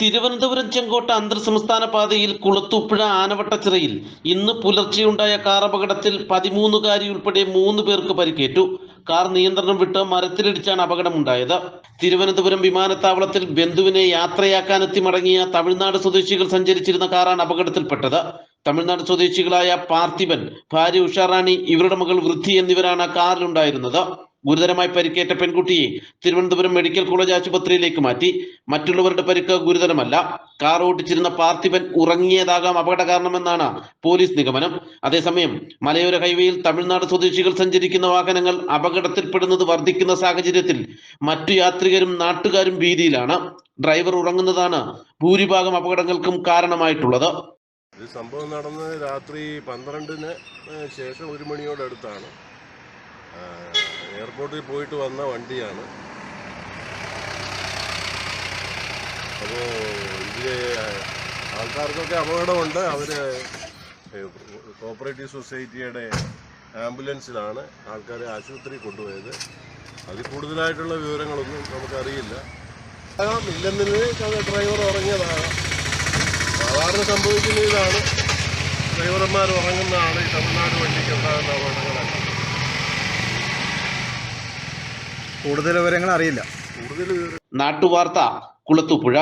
തിരുവനന്തപുരം ചെങ്കോട്ട അന്തർ സംസ്ഥാന പാതയിൽ കുളത്തൂപ്പുഴ ആനവട്ടച്ചിറയിൽ ഇന്ന് പുലർച്ചെയുണ്ടായ കാർ അപകടത്തിൽ പതിമൂന്നുകാരി ഉൾപ്പെടെ മൂന്ന് പേർക്ക് പരിക്കേറ്റു. കാർ നിയന്ത്രണം വിട്ട് മരത്തിലിടിച്ചാണ് അപകടമുണ്ടായത്. തിരുവനന്തപുരം വിമാനത്താവളത്തിൽ ബന്ധുവിനെ യാത്രയാക്കാനെത്തി മടങ്ങിയ തമിഴ്നാട് സ്വദേശികൾ സഞ്ചരിച്ചിരുന്ന കാറാണ് അപകടത്തിൽപ്പെട്ടത്. തമിഴ്നാട് സ്വദേശികളായ പാർത്ഥിപൻ ഭാര്യ ഉഷാറാണി ഇവരുടെ മകൾ വൃദ്ധി എന്നിവരാണ് കാറിലുണ്ടായിരുന്നത്. ഗുരുതരമായി പരിക്കേറ്റ പെൺകുട്ടിയെ തിരുവനന്തപുരം മെഡിക്കൽ കോളേജ് ആശുപത്രിയിലേക്ക് മാറ്റി. മറ്റുള്ളവരുടെ പരിക്ക് ഗുരുതരമല്ല. കാർ ഓടിച്ചിരുന്ന പാർത്ഥിപൻ ഉറങ്ങിയതാകാം അപകട കാരണമെന്നാണ് പോലീസ് നിഗമനം. അതേസമയം മലയോര ഹൈവേയിൽ തമിഴ്നാട് സ്വദേശികൾ സഞ്ചരിക്കുന്ന വാഹനങ്ങൾ അപകടത്തിൽപ്പെടുന്നത് വർദ്ധിക്കുന്ന സാഹചര്യത്തിൽ മറ്റു യാത്രികരും നാട്ടുകാരും ഭീതിയിലാണ്. ഡ്രൈവർ ഉറങ്ങുന്നതാണ് ഭൂരിഭാഗം അപകടങ്ങൾക്കും കാരണമായിട്ടുള്ളത്. ഇത് സംഭവം നടന്നത് രാത്രി പന്ത്രണ്ടിന് ശേഷം ഒരു മണിയോടടുത്താണ്. എയർപോർട്ടിൽ പോയിട്ട് വന്ന വണ്ടിയാണ്. അപ്പോൾ ഇതിൽ ആൾക്കാർക്കൊക്കെ അപകടമുണ്ട്. അവർ കോപ്പറേറ്റീവ് സൊസൈറ്റിയുടെ ആംബുലൻസിലാണ് ആൾക്കാരെ ആശുപത്രി കൊണ്ടുപോയത്. അതിൽ കൂടുതലായിട്ടുള്ള വിവരങ്ങളൊന്നും നമുക്കറിയില്ല. ആകാം, ഇല്ലെന്നില്ല ഡ്രൈവർ ഉറങ്ങിയതാണ്. സാധാരണ സംഭവിക്കുന്ന ഇതാണ്. ഡ്രൈവർമാർ ഉറങ്ങുന്നതാണ് ഈ തമിഴ്നാട് വണ്ടിക്ക് ഉണ്ടാകുന്ന അപകടങ്ങളൊക്കെ കൂടുതൽ വിവരങ്ങൾ അറിയില്ല. കൂടുതൽ നാട്ടുവാർത്ത കുളത്തൂപ്പുഴ.